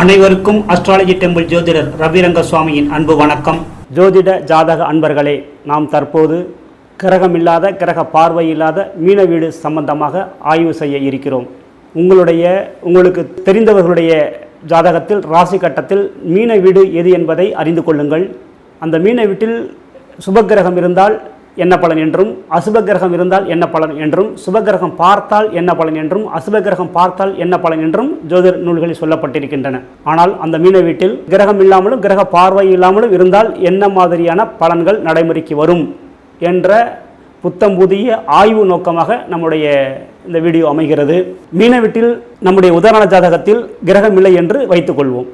அனைவருக்கும் astrology temple ஜோதிடர் ரவிரங்க சுவாமியின் அன்பு வணக்கம். ஜோதிட ஜாதக அன்பர்களே நாம் தற்போது கிரகமில்லாத கிரக பார்வை இல்லாத மீன வீடு சம்பந்தமாக ஆய்வு செய்ய இருக்கிறோம். உங்களுடைய உங்களுக்கு தெரிந்தவர்களுடைய ஜாதகத்தில் ராசி கட்டத்தில் மீன வீடு எது என்பதை அறிந்து கொள்ளுங்கள். அந்த மீன வீட்டில் சுபக்கிரகம் இருந்தால் என்ன பலன் என்றும் அசுப கிரகம் இருந்தால் என்ன பலன் என்றும் சுபகிரகம் பார்த்தால் என்ன பலன் என்றும் அசுப கிரகம் பார்த்தால் என்ன பலன் என்றும் ஜோதிட நூல்களில் சொல்லப்பட்டிருக்கின்றன. ஆனால் அந்த மீன வீட்டில் கிரகம் இல்லாமலும் கிரக பார்வை இல்லாமலும் இருந்தால் என்ன மாதிரியான பலன்கள் நடைமுறைக்கு வரும் என்ற புத்தம் புதிய ஆய்வு நோக்கமாக நம்முடைய இந்த வீடியோ அமைகிறது. மீன வீட்டில் நம்முடைய உதாரண ஜாதகத்தில் கிரகம் இல்லை என்று வைத்துக்கொள்வோம்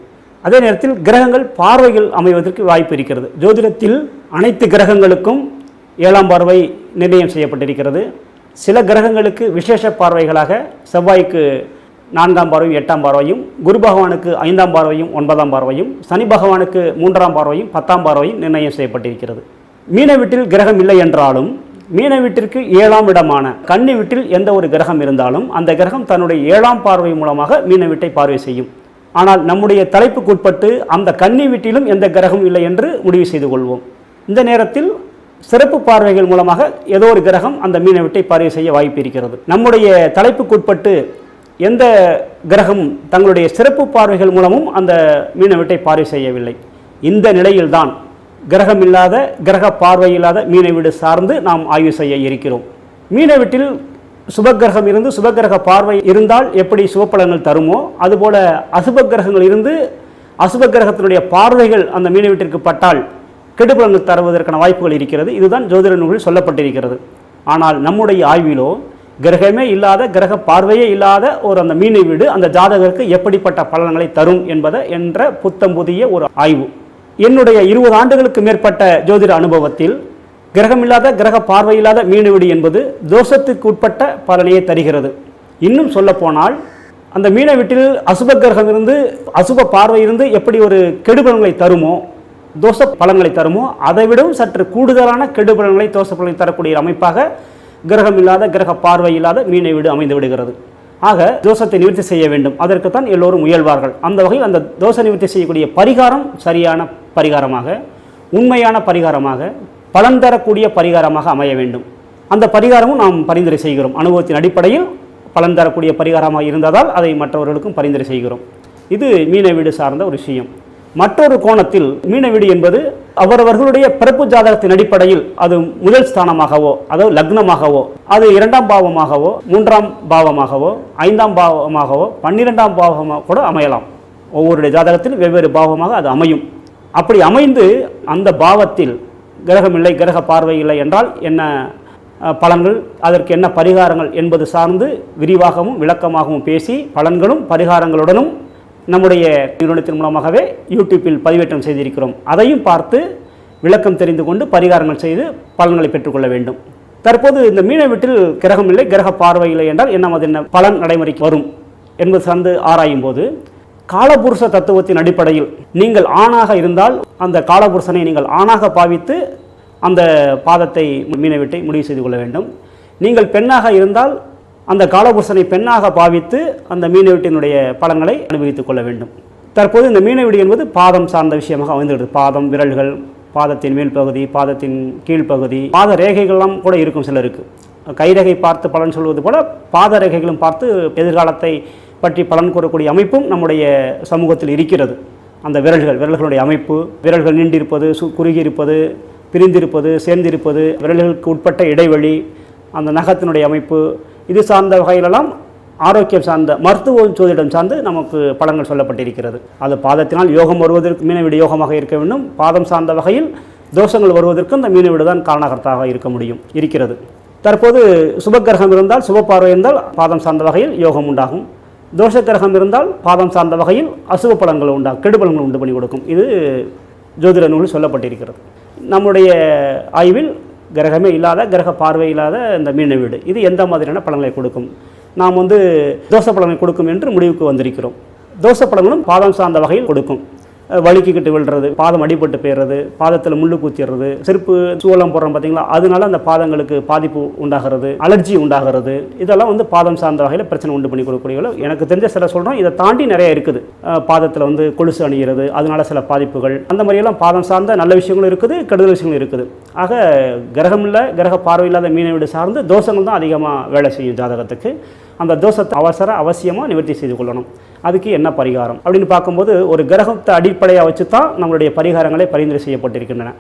அதே நேரத்தில் கிரகங்கள் பார்வைகள் அமைவதற்கு வாய்ப்பு இருக்கிறது. ஜோதிடத்தில் அனைத்து கிரகங்களுக்கும் ஏழாம் பார்வை நிர்ணயம் செய்யப்பட்டிருக்கிறது. சில கிரகங்களுக்கு விசேஷ பார்வைகளாக செவ்வாய்க்கு நான்காம் பார்வையும் எட்டாம் பார்வையும் குரு பகவானுக்கு ஐந்தாம் பார்வையும் ஒன்பதாம் பார்வையும் சனி பகவானுக்கு மூன்றாம் பார்வையும் பத்தாம் பார்வையும் நிர்ணயம் செய்யப்பட்டிருக்கிறது. மீன வீட்டில் கிரகம் இல்லை என்றாலும் மீன வீட்டிற்கு ஏழாம் இடமான கன்னி வீட்டில் எந்த ஒரு கிரகம் இருந்தாலும் அந்த கிரகம் தன்னுடைய ஏழாம் பார்வை மூலமாக மீன வீட்டை பார்வை செய்யும். ஆனால் நம்முடைய தலைப்புக்குட்பட்டு அந்த கன்னி வீட்டிலும் எந்த கிரகம் இல்லை என்று முடிவு செய்து கொள்வோம். இந்த நேரத்தில் சிறப்பு பார்வைகள் மூலமாக ஏதோ ஒரு கிரகம் அந்த மீனை விட்டை பார்வை செய்ய வாய்ப்பு இருக்கிறது. நம்முடைய தலைப்புக்குட்பட்டு எந்த கிரகம் தங்களுடைய சிறப்பு பார்வைகள் மூலமும் அந்த மீனை வீட்டை பார்வை செய்யவில்லை. இந்த நிலையில்தான் கிரகம் இல்லாத கிரக பார்வை இல்லாத மீனை வீடு சார்ந்து நாம் ஆய்வு செய்ய இருக்கிறோம். மீனை வீட்டில் சுபக்கிரகம் இருந்து சுபக்கிரக பார்வை இருந்தால் எப்படி சுபப்பலன்கள் தருமோ அதுபோல அசுப கிரகங்கள் இருந்து அசுப கிரகத்தினுடைய பார்வைகள் அந்த மீனை வீட்டிற்கு பட்டால் கெடுபலன்கள் தருவதற்கான வாய்ப்புகள் இருக்கிறது. இதுதான் ஜோதிட நூலில் சொல்லப்பட்டிருக்கிறது. ஆனால் நம்முடைய ஆய்விலோ கிரகமே இல்லாத கிரக பார்வையே இல்லாத ஒரு அந்த மீனை வீடு அந்த ஜாதகருக்கு எப்படிப்பட்ட பலன்களை தரும் என்பதை என்ற புத்தம் புதிய ஒரு ஆய்வு. என்னுடைய இருபது ஆண்டுகளுக்கு மேற்பட்ட ஜோதிட அனுபவத்தில் கிரகமில்லாத கிரக பார்வையில்லாத மீன வீடு என்பது தோஷத்துக்கு உட்பட்ட பலனையே தருகிறது. இன்னும் சொல்லப்போனால் அந்த மீன வீட்டில் அசுப கிரகம் இருந்து அசுப பார்வை இருந்து எப்படி ஒரு கெடுபலங்களை தருமோ தோஷ பலன்களை தருமோ அதை விடவும் சற்று கூடுதலான கெடுபலன்களை தோசை பலன்களை தரக்கூடிய அமைப்பாக கிரகம் இல்லாத கிரக பார்வை இல்லாத மீனை வீடு அமைந்து விடுகிறது. ஆக தோஷத்தை நிவர்த்தி செய்ய வேண்டும். அதற்குத்தான் எல்லோரும் முயல்வார்கள். அந்த வகையில் அந்த தோஷ நிவர்த்தி செய்யக்கூடிய பரிகாரம் சரியான பரிகாரமாக உண்மையான பரிகாரமாக பலன் தரக்கூடிய பரிகாரமாக அமைய வேண்டும். அந்த பரிகாரமும் நாம் பரிந்துரை செய்கிறோம். அனுபவத்தின் அடிப்படையில் பலன் தரக்கூடிய பரிகாரமாக இருந்ததால் அதை மற்றவர்களுக்கும் பரிந்துரை செய்கிறோம். இது மீன வீடு சார்ந்த ஒரு விஷயம். மற்றொரு கோணத்தில் மீன வீடு என்பது அவரவர்களுடைய பிறப்பு ஜாதகத்தின் அடிப்படையில் அது முதல் ஸ்தானமாகவோ அதாவது லக்னமாகவோ அது இரண்டாம் பாவமாகவோ மூன்றாம் பாவமாகவோ ஐந்தாம் பாவமாகவோ பன்னிரெண்டாம் பாவமாக கூட அமையலாம். ஒவ்வொருடைய ஜாதகத்தில் வெவ்வேறு பாவமாக அது அமையும். அப்படி அமைந்து அந்த பாவத்தில் கிரகம் இல்லை கிரக பார்வை இல்லை என்றால் என்ன பலன்கள் அதற்கு என்ன பரிகாரங்கள் என்பது சார்ந்து விரிவாகவும் விளக்கமாகவும் பேசி பலன்களும் பரிகாரங்களுடனும் நம்முடைய நிறுவனத்தின் மூலமாகவே யூடியூப்பில் பதிவேற்றம் செய்திருக்கிறோம். அதையும் பார்த்து விளக்கம் தெரிந்து கொண்டு பரிகாரங்கள் செய்து பலன்களை பெற்றுக்கொள்ள வேண்டும். தற்போது இந்த மீன வீட்டில் கிரகம் இல்லை கிரக பார்வை இல்லை என்றால் என்ன அது என்ன பலன் நடைமுறைக்கு வரும் என்பது சார்ந்து ஆராயும் போது காலபுருஷ தத்துவத்தின் அடிப்படையில் நீங்கள் ஆணாக இருந்தால் அந்த காலபுருஷனை நீங்கள் ஆணாக பாவித்து அந்த பாதத்தை மீன வீட்டை முடிவு செய்து கொள்ள வேண்டும். நீங்கள் பெண்ணாக இருந்தால் அந்த காலபுருஷனை பெண்ணாக பாவித்து அந்த மீனவீட்டினுடைய பலன்களை அனுபவித்துக் கொள்ள வேண்டும். தற்போது இந்த மீன என்பது பாதம் சார்ந்த விஷயமாக அமைந்துள்ளது. பாதம் விரல்கள் பாதத்தின் மேல் பகுதி பாதத்தின் கீழ்ப்பகுதி பாத ரேகைகள்லாம் கூட இருக்கும் சிலருக்கு. கைரேகை பார்த்து பலன் சொல்வது போல பாத ரேகைகளும் பார்த்து எதிர்காலத்தை பற்றி பலன் கூறக்கூடிய அமைப்பும் நம்முடைய சமூகத்தில் இருக்கிறது. அந்த விரல்கள் விரல்களுடைய அமைப்பு விரல்கள் நீண்டிருப்பது சு குறுகியிருப்பது பிரிந்திருப்பது சேர்ந்திருப்பது விரல்களுக்கு உட்பட்ட இடைவெளி அந்த நகத்தினுடைய அமைப்பு இது சார்ந்த வகையிலெல்லாம் ஆரோக்கியம் சார்ந்த மருத்துவ சோதிடம் சார்ந்து நமக்கு பலன்கள் சொல்லப்பட்டிருக்கிறது. அது பாதத்தினால் யோகம் வருவதற்கு மீனவிட யோகமாக இருக்க வேண்டும். பாதம் சார்ந்த வகையில் தோஷங்கள் வருவதற்கு இந்த மீனவிடு தான் காரணகர்த்தாக இருக்க முடியும் இருக்கிறது. தற்போது சுபக்கிரகம் இருந்தால் சுப பார்வை இருந்தால் பாதம் சார்ந்த வகையில் யோகம் உண்டாகும். தோஷ கிரகம் இருந்தால் பாதம் சார்ந்த வகையில் அசுப பலன்கள் உண்டாகும் கெடுபலன்கள் உண்டு பண்ணி கொடுக்கும். இது ஜோதிட நூலில் சொல்லப்பட்டிருக்கிறது. நம்முடைய ஆய்வில் கிரகமே இல்லாத கிரக பார்வை இல்லாத இந்த மீன வீடு. இது எந்த மாதிரியான பலன்களை கொடுக்கும்? நாம் வந்து தோசை பலன்களை கொடுக்கும் என்று முடிவுக்கு வந்திருக்கிறோம். தோசை பலன்களும் பாதம் சார்ந்த வகையில் கொடுக்கும். வழுக்கிக்கிட்டு விழுறது பாதம் அடிபட்டு போயிடுறது பாதத்தில் முள்ளு குத்திடுறது செருப்பு சூளம் போடுறோம் பார்த்தீங்களா? அதனால அந்த பாதங்களுக்கு பாதிப்பு உண்டாகிறது அலர்ஜி உண்டாகிறது. இதெல்லாம் வந்து பாதம் சார்ந்த வகையில் பிரச்சனை உண்டு பண்ணி கொடுக்கக்கூடிய எனக்கு தெரிஞ்ச சில சொல்கிறோம் இதை தாண்டி நிறைய இருக்குது. பாதத்தில் வந்து கொலுசு அணிகிறது அதனால சில பாதிப்புகள். அந்த மாதிரியெல்லாம் பாதம் சார்ந்த நல்ல விஷயங்களும் இருக்குது கெடுதல் விஷயங்களும் இருக்குது. ஆக கிரகம் இல்லை கிரக பார்வை இல்லாத மீனை வீடு சார்ந்து தோஷங்கள் தான் அதிகமாக வேலை செய்யும் ஜாதகத்துக்கு. அந்த தோஷத்தை அவசர அவசியமாக நிவர்த்தி செய்து கொள்ளணும். அதுக்கு என்ன பரிகாரம்? அப்படின்னு பார்க்கும்போது ஒரு கிரகத்தை அடிப்படையாக வச்சு தான் நம்மளுடைய பரிகாரங்களே பரிந்துரை செய்யப்பட்டிருக்கின்றன.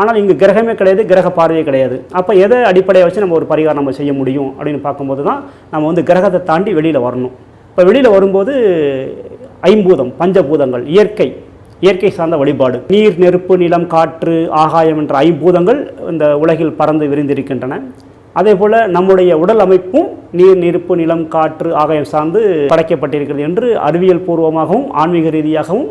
ஆனால் இங்கு கிரகமே கிடையாது கிரக பார்வையே கிடையாது. அப்போ எதை அடிப்படையாக வச்சு நம்ம ஒரு பரிகாரம் நம்ம செய்ய முடியும் அப்படின்னு பார்க்கும்போது தான் நம்ம வந்து கிரகத்தை தாண்டி வெளியில் வரணும். இப்போ வெளியில் வரும்போது ஐம்பூதம் பஞ்சபூதங்கள் இயற்கை இயற்கை சார்ந்த வழிபாடு. நீர் நெருப்பு நிலம் காற்று ஆகாயம் என்ற ஐம்பூதங்கள் இந்த உலகில் பறந்து விரிந்திருக்கின்றன. அதே போல் நம்முடைய உடல் அமைப்பும் நீர் நெருப்பு நிலம் காற்று ஆகாயம் சார்ந்து படைக்கப்பட்டிருக்கிறது என்று அறிவியல் பூர்வமாகவும் ஆன்மீக ரீதியாகவும்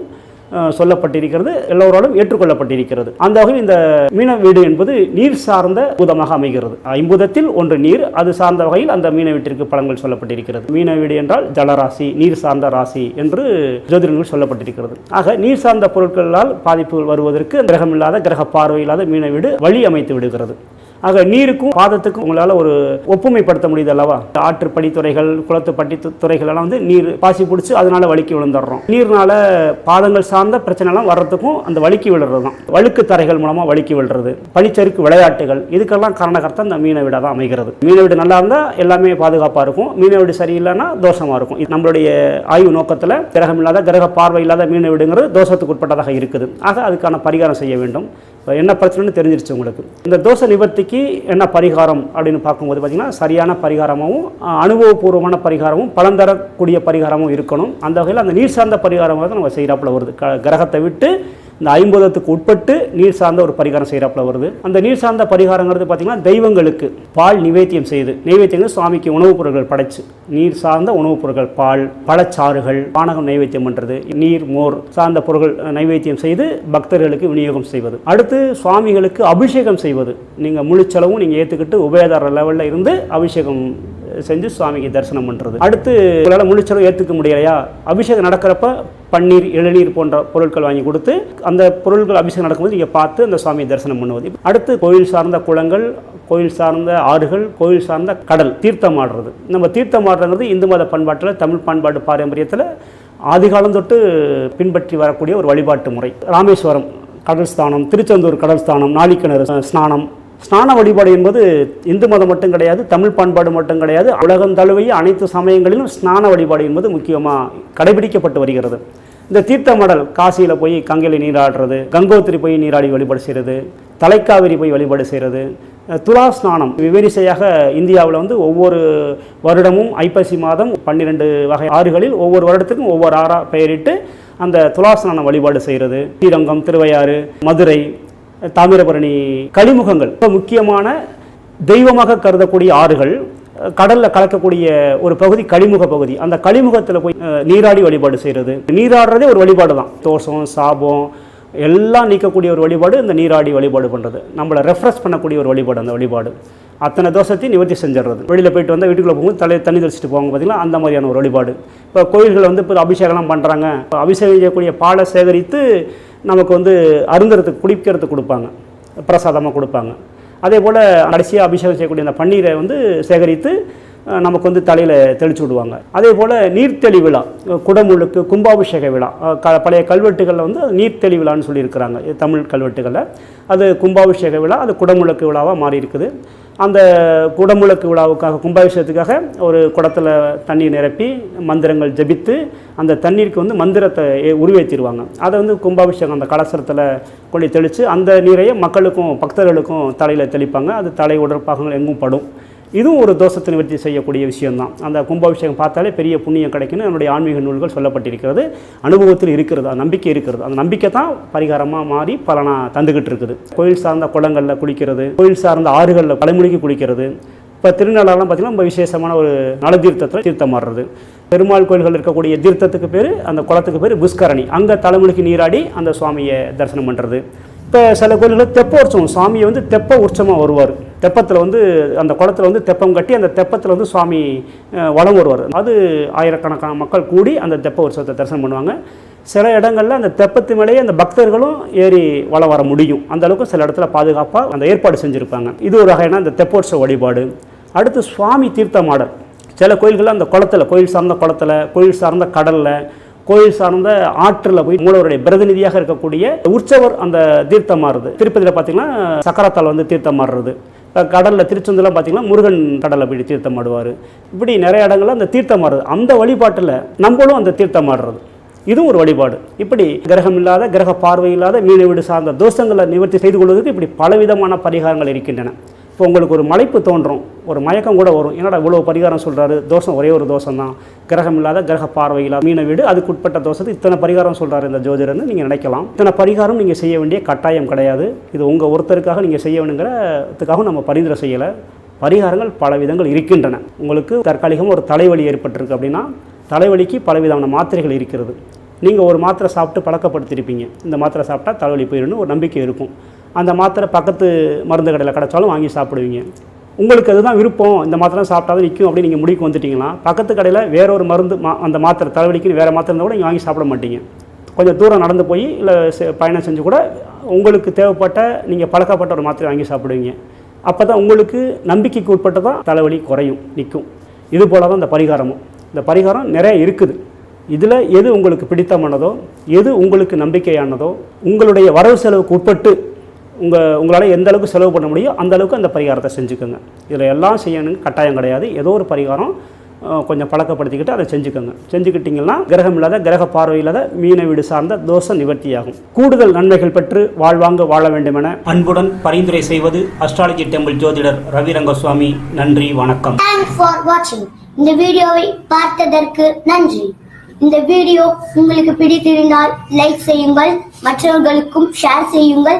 சொல்லப்பட்டிருக்கிறது எல்லோராலும் ஏற்றுக்கொள்ளப்பட்டிருக்கிறது. அந்த வகையில் இந்த மீன வீடு என்பது நீர் சார்ந்த பூதமாக அமைகிறது. ஐம்பூதத்தில் ஒன்று நீர் அது சார்ந்த வகையில் அந்த மீன வீட்டிற்கு பலன்கள் சொல்லப்பட்டிருக்கிறது. மீன வீடு என்றால் ஜலராசி நீர் சார்ந்த ராசி என்று ஜோதிடங்கள் சொல்லப்பட்டிருக்கிறது. ஆக நீர் சார்ந்த பொருட்களால் பாதிப்புகள் வருவதற்கு கிரகமில்லாத கிரக பார்வை இல்லாத மீன வீடு வழி அமைத்து விடுகிறது. ஆக நீருக்கும் பாதத்துக்கும் உங்களால் ஒரு ஒப்புமைப்படுத்த முடியுது அல்லவா? ஆற்று படித்துறைகள் குளத்து பட்டி துறைகள் எல்லாம் வந்து நீர் பாசி பிடிச்சி அதனால வழுக்கி விழுந்துடுறோம். நீர்னால பாதங்கள் சார்ந்த பிரச்சனைலாம் வர்றதுக்கும் அந்த வழுக்கி விழுறது தான் வழுக்கு தரைகள் மூலமாக வழுக்கி விழுறது. பனிச்சறுக்கு விளையாட்டுகள் இதுக்கெல்லாம் காரணகர்த்தம் இந்த மீன வீடாக தான் அமைகிறது. மீன வீடு நல்லா இருந்தால் எல்லாமே பாதுகாப்பாக இருக்கும். மீன வீடு சரியில்லைன்னா தோஷமாக இருக்கும். இது நம்மளுடைய ஆய்வு நோக்கத்தில் கிரகம் இல்லாத கிரக பார்வை இல்லாத மீன வீடுங்கிறது தோஷத்துக்கு உட்பட்டதாக இருக்குது. ஆக அதுக்கான பரிகாரம் செய்ய வேண்டும். என்ன பிரச்சனைன்னு தெரிஞ்சிருச்சு உங்களுக்கு. இந்த தோஷ நிவர்த்திக்கு என்ன பரிகாரம் அப்படின்னு பார்க்கும்போது பார்த்தீங்கன்னா சரியான பரிகாரமாகவும் அனுபவபூர்வமான பரிகாரமும் பலன் தரக்கூடிய பரிகாரமும் இருக்கணும். அந்த வகையில் அந்த நீர் சார்ந்த பரிகாரமாக தான் நம்ம செய்கிறாப்புல வருது. க கிரகத்தை விட்டு இந்த ஐம்பதத்துக்கு உட்பட்டு நீர் சார்ந்த ஒரு பரிகாரம் செய்கிறாப்புல வருது. அந்த நீர் சார்ந்த பரிகாரங்கிறது பார்த்திங்கன்னா தெய்வங்களுக்கு பால் நிவேத்தியம் செய்து நைவேத்தியங்கள் சுவாமிக்கு உணவுப் பொருட்கள் படைச்சு நீர் சார்ந்த உணவுப் பொருட்கள் பால் பழச்சாறுகள் பானகம் நைவேத்தியம் பண்ணுறது நீர் மோர் சார்ந்த பொருட்கள் நைவேத்தியம் செய்து பக்தர்களுக்கு விநியோகம் செய்வது. அடுத்து சுவாமிகளுக்கு அபிஷேகம் செய்வது. நீங்கள் முழுச்செலவும் நீங்கள் ஏற்றுக்கிட்டு உபயதார லெவலில் இருந்து அபிஷேகம் செஞ்சு சுவாமிக்கு தரிசனம் பண்ணுறது அடுத்து உங்களால் முழுச்செலவு ஏற்றுக்க முடியலையா? அபிஷேகம் நடக்கிறப்ப பன்னீர் இளநீர் போன்ற பொருட்கள் வாங்கி கொடுத்து அந்த பொருட்கள் அபிஷேகம் நடக்கும்போது நீங்கள் பார்த்து அந்த சுவாமியை தரிசனம் பண்ணுவது. அடுத்து கோயில் சார்ந்த குளங்கள் கோயில் சார்ந்த ஆறுகள் கோயில் சார்ந்த கடல் தீர்த்தம் ஆடுறது. நம்ம தீர்த்தம் ஆடுறது இந்து மத பண்பாட்டில் தமிழ் பண்பாட்டு பாரம்பரியத்தில் ஆதிகாலம் தொட்டு பின்பற்றி வரக்கூடிய ஒரு வழிபாட்டு முறை. ராமேஸ்வரம் கடல் ஸ்தானம் திருச்செந்தூர் கடல் ஸ்தானம் நாளிக்கிணறு ஸ்நானம் ஸ்நான வழிபாடு என்பது இந்து மதம் மட்டும் கிடையாது தமிழ் பண்பாடு மட்டும் கிடையாது. உலகம் தழுவிய அனைத்து சமயங்களிலும் ஸ்நான வழிபாடு என்பது முக்கியமாக கடைபிடிக்கப்பட்டு வருகிறது. இந்த தீர்த்தமடல் காசியில் போய் கங்கையில் நீராடுறது கங்கோத்திரி போய் நீராடி வழிபாடு செய்கிறது தலைக்காவிரி போய் வழிபாடு செய்கிறது துலா ஸ்நானம். விவரிசையாக இந்தியாவில் வந்து ஒவ்வொரு வருடமும் ஐப்பசி மாதம் பன்னிரெண்டு வகை ஆறுகளில் ஒவ்வொரு வருடத்துக்கும் ஒவ்வொரு ஆறாக பெயரிட்டு அந்த துலாஸ்நானம் வழிபாடு செய்கிறது ஸ்ரீரங்கம் திருவையாறு மதுரை தாமிரபரணி கழிமுகங்கள். ரொம்ப முக்கியமான தெய்வமாக கருதக்கூடிய ஆறுகள் கடலில் கலக்கக்கூடிய ஒரு பகுதி கழிமுக பகுதி. அந்த கழிமுகத்தில் போய் நீராடி வழிபாடு செய்கிறது நீராடுறதே ஒரு வழிபாடு தான் தோஷம் சாபம் எல்லாம் நீக்கக்கூடிய ஒரு வழிபாடு இந்த நீராடி வழிபாடு பண்ணுறது நம்மளை ரெஃப்ரெஷ் பண்ணக்கூடிய ஒரு வழிபாடு அந்த வழிபாடு. அத்தனை தோஷத்தையும் நிவர்த்தி செஞ்சிடுறது. வெளியில் போயிட்டு வந்தால் வீட்டுக்குள்ளே போகும்போது தலை தண்ணி தெளிச்சிட்டு போவாங்க பார்த்தீங்களா அந்த மாதிரியான ஒரு வழிபாடு. இப்போ கோயில்களை வந்து இப்போ அபிஷேகம்லாம் பண்ணுறாங்க இப்போ அபிஷேகம் செய்யக்கூடிய பாலை சேகரித்து நமக்கு வந்து அருந்துறதுக்கு குடிக்கிறதுக்கு கொடுப்பாங்க. பிரசாதமாக கொடுப்பாங்க. அதே போல் கடைசியாக அபிஷேகம் செய்யக்கூடிய அந்த பன்னீரை வந்து சேகரித்து நமக்கு வந்து தலையில் தெளிச்சு விடுவாங்க. அதே போல் நீர்த்தெளி விழா குடமுழுக்கு கும்பாபிஷேக விழா க பழைய கல்வெட்டுகளில் வந்து நீர்த்தெளி விழான்னு சொல்லியிருக்கிறாங்க தமிழ் கல்வெட்டுகளில். அது கும்பாபிஷேக விழா அது குடமுழுக்கு விழாவாக மாறி இருக்குது அந்த குடமுழக்கு விழாவுக்காக கும்பாபிஷேகத்துக்காக ஒரு குடத்தில் தண்ணீர் நிரப்பி மந்திரங்கள் ஜெபித்து அந்த தண்ணீருக்கு வந்து மந்திரத்தை உருவேற்றிடுவாங்க அதை வந்து கும்பாபிஷேகம் அந்த கலசரத்தில் கொள்ளி தெளித்து அந்த நீரையே மக்களுக்கும் பக்தர்களுக்கும் தலையில் தெளிப்பாங்க. அது தலை உடற்பாகங்கள் எங்கும் படும். இதுவும் ஒரு தோஷத்தை நிவர்த்தி செய்யக்கூடிய விஷயம்தான். அந்த கும்பாபிஷேகம் பார்த்தாலே பெரிய புண்ணியம் கிடைக்குன்னு என்னுடைய ஆன்மீக நூல்கள் சொல்லப்பட்டிருக்கிறது. அனுபவத்தில் இருக்கிறது? அந்த நம்பிக்கை இருக்கிறது. அந்த நம்பிக்கை தான் பரிகாரமாக மாறி பலனாக தந்துக்கிட்டு இருக்குது. கோயில் சார்ந்த குளங்களில் குளிக்கிறது கோயில் சார்ந்த ஆறுகளில் பழமொழிக்கு குளிக்கிறது. இப்போ திருநள்ளாலாம் பார்த்திங்கன்னா ரொம்ப விசேஷமான ஒரு நலதீர்த்தத்தில் தீர்த்தம் மாறுறது. பெருமாள் கோயில்கள் இருக்கக்கூடிய தீர்த்தத்துக்கு பேர் அந்த குளத்துக்கு பேர் புஷ்கரணி. அங்கே தலைமுடிக்கு நீராடி அந்த சுவாமியை தரிசனம் பண்ணுறது இப்போ சில கோயில்களில் தெப்ப உற்சவம். சுவாமியை வந்து தெப்ப உற்சவமாக வருவார். தெப்பத்தில் வந்து அந்த குளத்துல வந்து தெப்பம் கட்டி அந்த தெப்பத்தில் வந்து சுவாமி வளம் வருவார். அது ஆயிரக்கணக்கான மக்கள் கூடி அந்த தெப்ப உற்சவத்தை தரிசனம் பண்ணுவாங்க. சில இடங்களில் அந்த தெப்பத்து மேலேயே அந்த பக்தர்களும் ஏறி வளம் வர முடியும். அந்த அளவுக்கு சில இடத்துல பாதுகாப்பாக அந்த ஏற்பாடு செஞ்சுருப்பாங்க. இது ஒரு வகையான அந்த தெப்போற்சவ வழிபாடு. அடுத்து சுவாமி தீர்த்தமாடல். சில கோயில்களில் அந்த குளத்துல கோயில் சார்ந்த குளத்துல கோயில் சார்ந்த கடலில் கோயில் சார்ந்த ஆற்றில் போய் மூலவருடைய பிரதிநிதியாக இருக்கக்கூடிய உற்சவர் அந்த தீர்த்தம் மாறுது. திருப்பதியில் பார்த்தீங்கன்னா சக்கரத்தால் வந்து தீர்த்தம் மாறுறது. கடலில் திருச்செந்தூரில் பார்த்தீங்கன்னா முருகன் கடலை போய் தீர்த்தம் ஆடுவார் இப்படி நிறைய இடங்களில் அந்த தீர்த்தம் மாறுது அந்த வழிபாட்டில் நம்மளும் அந்த தீர்த்தம் ஆடுறது இதுவும் ஒரு வழிபாடு. இப்படி கிரகம் இல்லாத கிரக பார்வை இல்லாத மீன வீடு சார்ந்த தோஷங்களை நிவர்த்தி செய்து கொள்வதற்கு இப்படி பலவிதமான பரிகாரங்கள் இருக்கின்றன. இப்போ உங்களுக்கு ஒரு மலைப்பு தோன்றும் ஒரு மயக்கம் கூட வரும். என்னடா இவ்வளோ பரிகாரம் சொல்கிறாரு தோஷம் ஒரே ஒரு தோஷம் தான் கிரகம் இல்லாத கிரக பார்வை இல்லாத மீன வீடு அதுக்கு உட்பட்ட தோஷத்துக்கு இத்தனை பரிகாரம் சொல்கிறாரு இந்த ஜோதிடர்னு நீங்கள் நினைக்கலாம். இத்தனை பரிகாரம் நீங்கள் செய்ய வேண்டிய கட்டாயம் கிடையாது. இது உங்கள் ஒருத்தருக்காக நீங்கள் செய்ய வேணுங்கிறதுக்காகவும் நம்ம பரிந்துரை செய்யலை. பரிகாரங்கள் பல விதங்கள் இருக்கின்றன. உங்களுக்கு தற்காலிகமாக ஒரு தலைவலி ஏற்பட்டிருக்கு அப்படின்னா தலைவலிக்கு பலவிதமான மாத்திரைகள் இருக்கிறது. நீங்கள் ஒரு மாத்திரை சாப்பிட்டு பழக்கப்படுத்தியிருப்பீங்க. இந்த மாத்திரை சாப்பிட்டா தலைவலி போயிடும்னு ஒரு நம்பிக்கை இருக்கும். அந்த மாத்திரை பக்கத்து மருந்து கடையில் கிடைச்சாலும் வாங்கி சாப்பிடுவீங்க. உங்களுக்கு அதுதான் விருப்பம் இந்த மாத்திரை சாப்பிட்டா நிற்கும் அப்படின்னு நீங்கள் முடிவுக்கு வந்துட்டீங்கன்னா பக்கத்து கடையில் வேற ஒரு மருந்து மா அந்த மாத்திரை தலைவலிக்குன்னு வேறு மாத்திரை இருந்தால் கூட நீங்கள் வாங்கி சாப்பிட மாட்டீங்க. கொஞ்சம் தூரம் நடந்து போய் இல்லை செ- பயணம் செஞ்சு கூட உங்களுக்கு தேவைப்பட்ட நீங்கள் பழக்கப்பட்ட ஒரு மாத்திரை வாங்கி சாப்பிடுவீங்க. அப்போ தான் உங்களுக்கு நம்பிக்கைக்கு உட்பட்டு தான் தலைவலி குறையும் நிற்கும். இது போல தான் இந்த பரிகாரமும். இந்த பரிகாரம் நிறைய இருக்குது. இதில் எது உங்களுக்கு பிடித்தமானதோ எது உங்களுக்கு நம்பிக்கையானதோ உங்களுடைய வரவு செலவுக்கு உட்பட்டு உங்கள் உங்களால் எந்த அளவுக்கு செலவு பண்ண முடியும் அந்த அளவுக்கு அந்த பரிகாரத்தை செஞ்சுக்கோங்க. இதில் எல்லாம் செய்யணுங்க கட்டாயம் கிடையாது. ஏதோ ஒரு பரிகாரம் கொஞ்சம் பழக்கப்படுத்திக்கிட்டு அதை செஞ்சுக்கோங்க. செஞ்சுக்கிட்டிங்கன்னா கிரகம் இல்லாத கிரக பார்வை இல்லாத மீன வீடு சார்ந்த தோஷ நிவர்த்தியாகும். கூடுதல் நன்மைகள் பெற்று வாழ்வாங்க வாழ வேண்டுமென அன்புடன் பரிந்துரை செய்வது அஸ்ட்ராலஜி டெம்பிள் ஜோதிடர் ரவிரங்கசுவாமி. நன்றி வணக்கம். ஃபார் இந்த வீடியோவை பார்த்ததற்கு நன்றி. இந்த வீடியோ உங்களுக்கு பிடித்திருந்தால் லைக் செய்யுங்கள் மற்றவர்களுக்கும் ஷேர் செய்யுங்கள்.